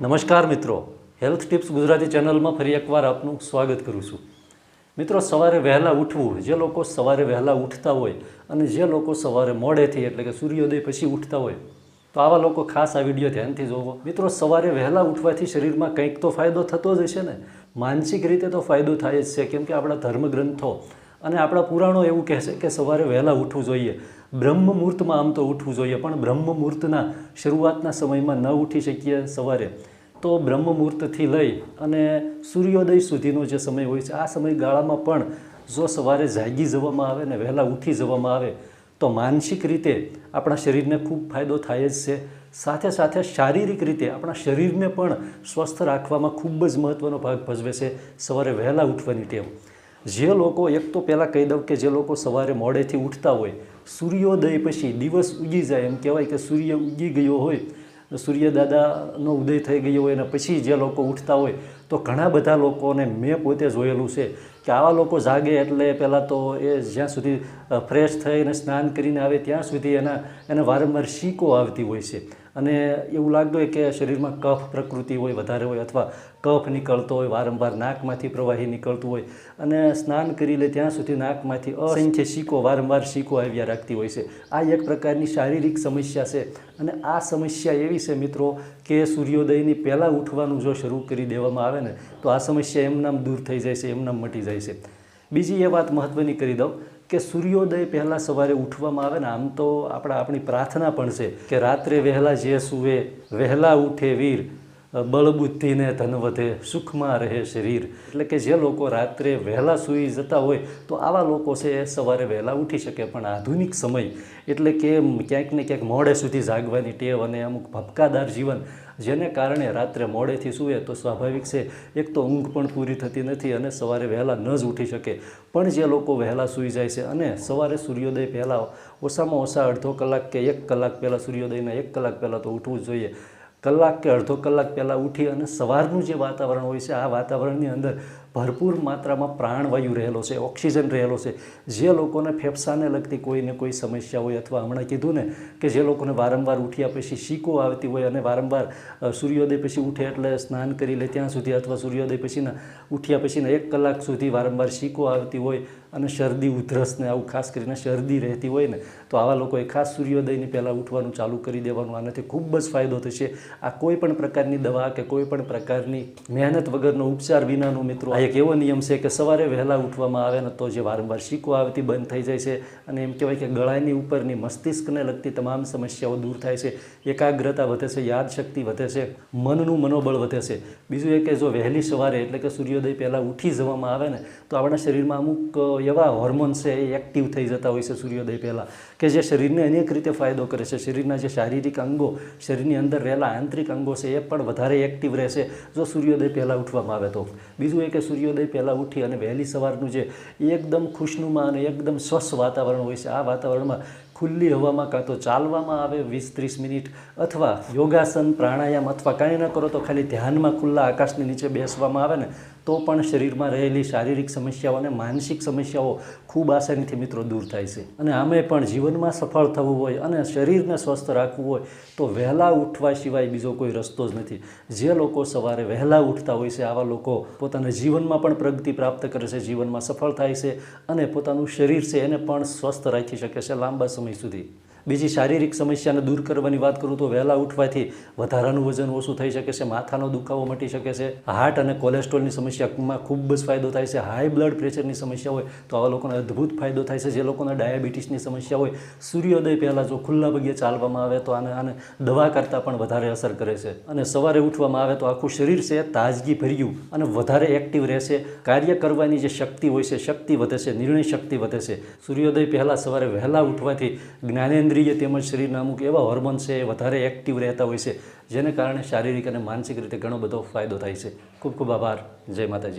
નમસ્કાર મિત્રો. Health tips Gujarati ચેનલમાં ફરી એકવાર આપનું સ્વાગત કરું છું. મિત્રો, સવારે વહેલા ઉઠવું જે લોકો સવારે વહેલા ઉઠતા હોય અને જે લોકો સવારે મોડેથી એટલે કે સૂર્યોદય પછી ઉઠતા હોય, તો આવા લોકો ખાસ આ વીડિયો ધ્યાનથી જોવો. મિત્રો, સવારે વહેલા ઉઠવાથી શરીરમાં કંઈક તો ફાયદો થતો જ હશે ને? માનસિક રીતે તો ફાયદો થાય જ છે, કેમ કે આપણા ધર્મગ્રંથો અને આપણા પુરાણો એવું કહે છે કે સવારે વહેલા ઉઠવું જોઈએ. બ્રહ્મ મુહૂર્તમાં આમ તો ઉઠવું જોઈએ, પણ બ્રહ્મ મુહૂર્તના શરૂઆતના સમયમાં ન ઉઠી શકીએ સવારે. તો બ્રહ્મ મુહૂર્તથી લઈ અને સૂર્યોદય સુધીનો જે સમય હોય છે, આ સમયગાળામાં પણ જો સવારે જાગી જવામાં આવે ને વહેલા ઉઠી જવામાં આવે, તો માનસિક રીતે આપણા શરીરને ખૂબ ફાયદો થાય જ છે. સાથે સાથે શારીરિક રીતે આપણા શરીરને પણ સ્વસ્થ રાખવામાં ખૂબ જ મહત્ત્વનો ભાગ ભજવે છે સવારે વહેલા ઉઠવાની ટેવ. જે લોકો, એક તો પહેલાં કહી દઉં કે જે લોકો સવારે મોડેથી ઉઠતા હોય, સૂર્યોદય પછી દિવસ ઉગી જાય એમ કહેવાય કે સૂર્ય ઉગી ગયો હોય સૂર્ય દાદાનો ઉદય થઈ ગયો હોય અને પછી જે લોકો ઉઠતા હોય, તો ઘણા બધા લોકોને મેં પોતે જોયેલું છે કે આવા લોકો જાગે એટલે પહેલાં તો એ જ્યાં સુધી ફ્રેશ થઈને સ્નાન કરીને આવે ત્યાં સુધી એના, એને વારંવાર શીકો આવતી હોય છે. અને એવું લાગતું હોય કે શરીરમાં કફ પ્રકૃતિ હોય વધારે હોય અથવા કફ નીકળતો હોય, વારંવાર નાકમાંથી પ્રવાહી નીકળતું હોય અને સ્નાન કરી લે ત્યાં સુધી નાકમાંથી અસંખ્ય શીકો વારંવાર શીકો આવ્યા રાખતી હોય છે. આ એક પ્રકારની શારીરિક સમસ્યા છે અને આ સમસ્યા એવી છે મિત્રો કે સૂર્યોદયની પહેલાં ઉઠવાનું જો શરૂ કરી દેવામાં આવે ને, તો આ સમસ્યા એમનામ દૂર થઈ જાય છે, એમનામ મટી જાય છે. બીજી એ વાત મહત્ત્વની કરી દઉં કે સૂર્યોદય પહેલાં સવારે ઉઠવામાં આવે ને, આમ તો આપણા આપણી પ્રાર્થના પણ છે કે રાત્રે વહેલા જે સૂવે, વહેલા ઉઠે વીર, બળબુદ્ધિને ધન વધે, સુખમાં રહે શરીર. એટલે કે જે લોકો રાત્રે વહેલા સૂઈ જતા હોય, તો આવા લોકો છે એ સવારે વહેલા ઉઠી શકે. પણ આધુનિક સમય એટલે કે ક્યાંક ને ક્યાંક મોડે સુધી જાગવાની ટેવ અને અમુક ભપકાદાર જીવન જેને કારણે રાત્રે મોડેથી સૂવે તો સ્વાભાવિક છે, એક તો ઊંઘ પણ પૂરી થતી નથી અને સવારે વહેલા ન જ ઉઠી શકે. પણ જે લોકો વહેલા સૂઈ જાય છે અને સવારે સૂર્યોદય પહેલાં ઓછામાં ઓછા અડધો કલાક કે એક કલાક પહેલાં સૂર્યોદયના એક કલાક પહેલાં તો ઉઠવું જોઈએ. કલાક કે અડધો કલાક પહેલાં ઉઠી અને સવારનું જે વાતાવરણ હોય છે, આ વાતાવરણની અંદર ભરપૂર માત્રામાં પ્રાણવાયુ રહેલો છે, ઓક્સિજન રહેલો છે. જે લોકોને ફેફસાને લગતી કોઈને કોઈ સમસ્યા હોય અથવા હમણાં કીધું ને કે જે લોકોને વારંવાર ઉઠ્યા પછી શીકો આવતી હોય અને વારંવાર સૂર્યોદય પછી ઉઠે એટલે સ્નાન કરી લે ત્યાં સુધી અથવા સૂર્યોદય પછીના ઉઠ્યા પછીના એક કલાક સુધી વારંવાર શીકો આવતી હોય અને શરદી ઉધરસને આવું ખાસ કરીને શરદી રહેતી હોય ને, તો આવા લોકોએ ખાસ સૂર્યોદયની પહેલાં ઉઠવાનું ચાલુ કરી દેવાનું. આનાથી ખૂબ જ ફાયદો થશે. આ કોઈ પણ પ્રકારની દવા કે કોઈ પણ પ્રકારની મહેનત વગરનો ઉપચાર વિનાનો મિત્રો એક એવો નિયમ છે કે સવારે વહેલા ઉઠવામાં આવે ને તો જે વારંવાર શીકો આવતી બંધ થઈ જાય છે. અને એમ કહેવાય કે ગળાની ઉપરની મસ્તિષ્કને લગતી તમામ સમસ્યાઓ દૂર થાય છે. એકાગ્રતા વધે છે, યાદશક્તિ વધે છે, મનનું મનોબળ વધે છે. બીજું એ કે જો વહેલી સવારે એટલે કે સૂર્યોદય પહેલાં ઉઠી જવામાં આવે ને તો આપણા શરીરમાં અમુક એવા હોર્મોન્સ છે એ એક્ટિવ થઈ જતા હોય છે સૂર્યોદય પહેલાં કે જે શરીરને અનેક રીતે ફાયદો કરે છે. શરીરના જે શારીરિક અંગો, શરીરની અંદર રહેલા આંતરિક અંગો છે એ પણ વધારે એક્ટિવ રહેશે જો સૂર્યોદય પહેલાં ઉઠવામાં આવે તો. બીજું એ કે સૂર્યોદય પહેલાં ઉઠી અને વહેલી સવારનું જે એકદમ ખુશનુમા અને એકદમ સ્વસ્થ વાતાવરણ હોય છે, આ વાતાવરણમાં ખુલ્લી હવામાં કાં તો ચાલવામાં આવે વીસ ત્રીસ મિનિટ અથવા યોગાસન, પ્રાણાયામ અથવા કાંઈ ન કરો તો ખાલી ધ્યાનમાં ખુલ્લા આકાશની નીચે બેસવામાં આવે ને તો પણ શરીરમાં રહેલી શારીરિક સમસ્યાઓ અને માનસિક સમસ્યાઓ ખૂબ આસાનીથી મિત્રો દૂર થાય છે. અને આમે પણ જીવનમાં સફળ થવું હોય અને શરીરને સ્વસ્થ રાખવું હોય તો વહેલા ઉઠવા સિવાય બીજો કોઈ રસ્તો જ નથી. જે લોકો સવારે વહેલા ઉઠતા હોય છે, આવા લોકો પોતાના જીવનમાં પણ પ્રગતિ પ્રાપ્ત કરે છે, જીવનમાં સફળ થાય છે અને પોતાનું શરીર છે એને પણ સ્વસ્થ રાખી શકે છે લાંબા સમય સુધી. બીજી શારીરિક સમસ્યાને દૂર કરવાની વાત કરું તો વહેલા ઉઠવાથી વધારાનું વજન ઓછું થઈ શકે છે, માથાનો દુખાવો મટી શકે છે, હાર્ટ અને કોલેસ્ટ્રોલની સમસ્યામાં ખૂબ જ ફાયદો થાય છે, હાઈ બ્લડ પ્રેશરની સમસ્યા હોય તો આવા લોકોને અદ્ભુત ફાયદો થાય છે, જે લોકોને ડાયાબિટીસની સમસ્યા હોય, સૂર્યોદય પહેલાં જો ખુલ્લા પગે ચાલવામાં આવે તો આને આને દવા કરતાં પણ વધારે અસર કરે છે. અને સવારે ઉઠવામાં આવે તો આખું શરીર છે તાજગી ભર્યું અને વધારે એક્ટિવ રહેશે. કાર્ય કરવાની જે શક્તિ હોય છે, શક્તિ વધે છે, નિર્ણય શક્તિ વધે છે. સૂર્યોદય પહેલાં સવારે વહેલા ઉઠવાથી જ્ઞાનેન્દ્રિય તેમજ શરીરના અમુક એવા હોર્મોન્સ છે, એ વધારે એક્ટિવ રહેતા હોય છે, જેને કારણે શારીરિક અને માનસિક રીતે ઘણો બધો ફાયદો થાય છે. ખૂબ ખૂબ આભાર. જય માતાજી.